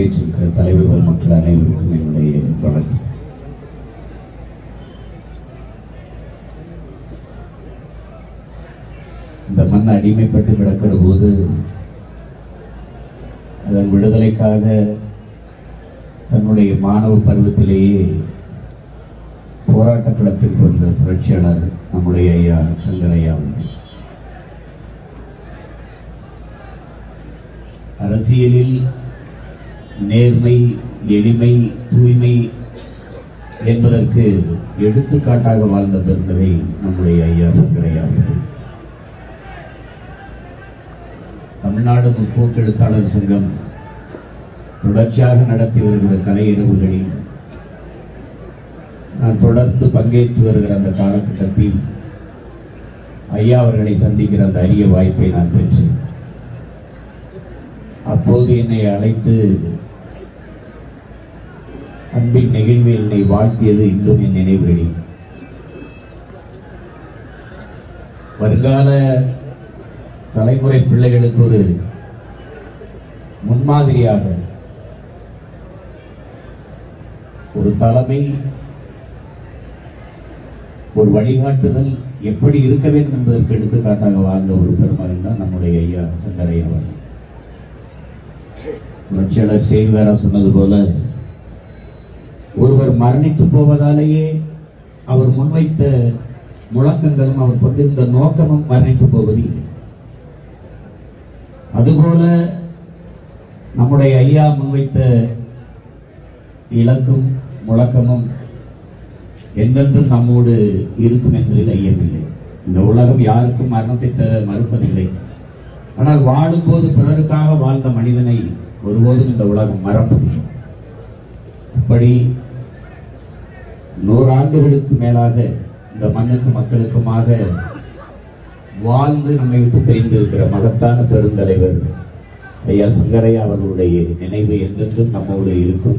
பங்கேற்றிருக்கிற தலைவர்கள் மக்கள் அனைவருக்கும் என்னுடைய வணக்கம். இந்த மண் அடிமைப்பட்டு கிடக்கிற போது அதன் விடுதலைக்காக தன்னுடைய மாணவ பருவத்திலேயே போராட்ட களத்திற்கு வந்த புரட்சியாளர் நம்முடைய ஐயா சங்கரையா அவர்கள். அரசியலில் நேர்மை எளிமை தூய்மை என்பதற்கு எடுத்துக்காட்டாக வாழ்ந்த பெருந்தகை நம்முடைய ஐயா சங்கரையா அவர்கள். தமிழ்நாடு முற்போக்கு எழுத்தாளர் சங்கம் தொடர்ச்சியாக நடத்தி வருகிற கலை இரவுகளில் நான் தொடர்ந்து பங்கேற்று வருகிற அந்த காலகட்டத்தில் ஐயா அவர்களை சந்திக்கிற அந்த அரிய வாய்ப்பை நான் பெற்றேன். அப்போது என்னை அழைத்து அன்பின் நெகிழ்வில் என்னை வாழ்த்தியது இன்றும் என் நினைவுகளில் வருங்கால தலைமுறை பிள்ளைகளுக்கு ஒரு முன்மாதிரியாக ஒரு தலைமை ஒரு வழிகாட்டுதல் எப்படி இருக்க வேண்டும் என்பதற்கு எடுத்துக்காட்டாக வாழ்ந்த ஒரு பெருமகன் தான் நம்முடைய ஐயா சங்கரையா அவர்கள். புரட்சியாளர் வேற சொன்னது போல ஒருவர் மரணித்து போவதாலேயே அவர் முன்வைத்த முழக்கங்களும் அவர் கொண்டிருந்த நோக்கமும் மரணித்து போவது இல்லை அதுபோல நம்முடைய ஐயா முன்வைத்த இலக்கும் முழக்கமும் என்றென்றும் நம்மோடு இருக்கும் என்பதில் ஐயமில்லை. இந்த உலகம் யாருக்கும் மரணத்தை தர மறுப்பதில்லை. ஆனால் வாழும்போது பிறருக்காக வாழ்ந்த மனிதனை ஒருபோதும் இந்த உலகம் மறப்பதில்லை. அப்படி நூறாண்டுகளுக்கு மேலாக இந்த மண்ணுக்கு மக்களுக்குமாக வாழ்ந்து நம்மை விட்டு பிரிந்திருக்கிற மகத்தான பெருந்தலைவர் ஐயா சங்கரையா அவர்களுடைய நினைவு என்றென்றும் நம்மோடு இருக்கும்.